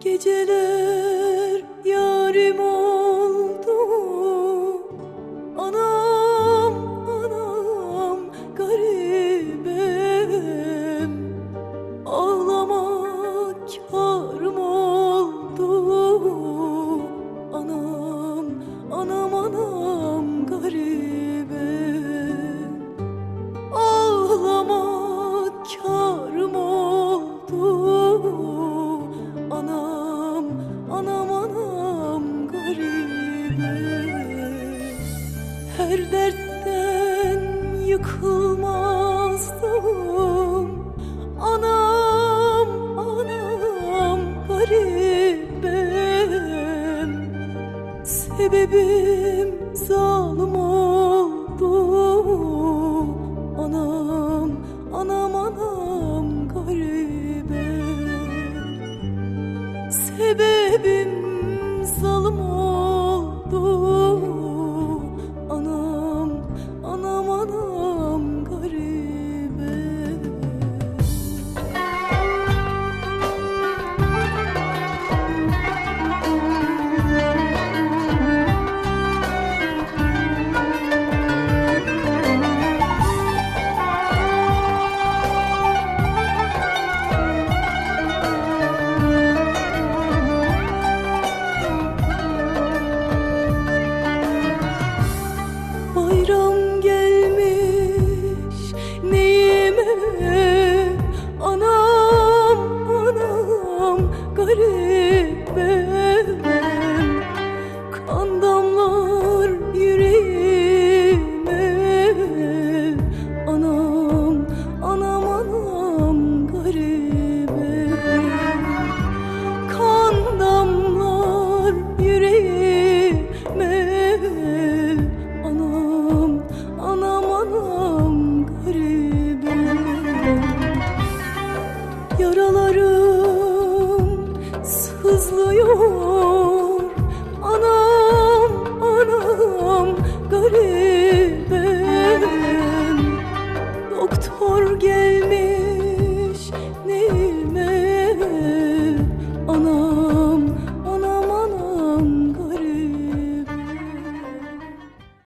Geceler yıkılmazdım. Anam, anam garibim. Sebebim zalim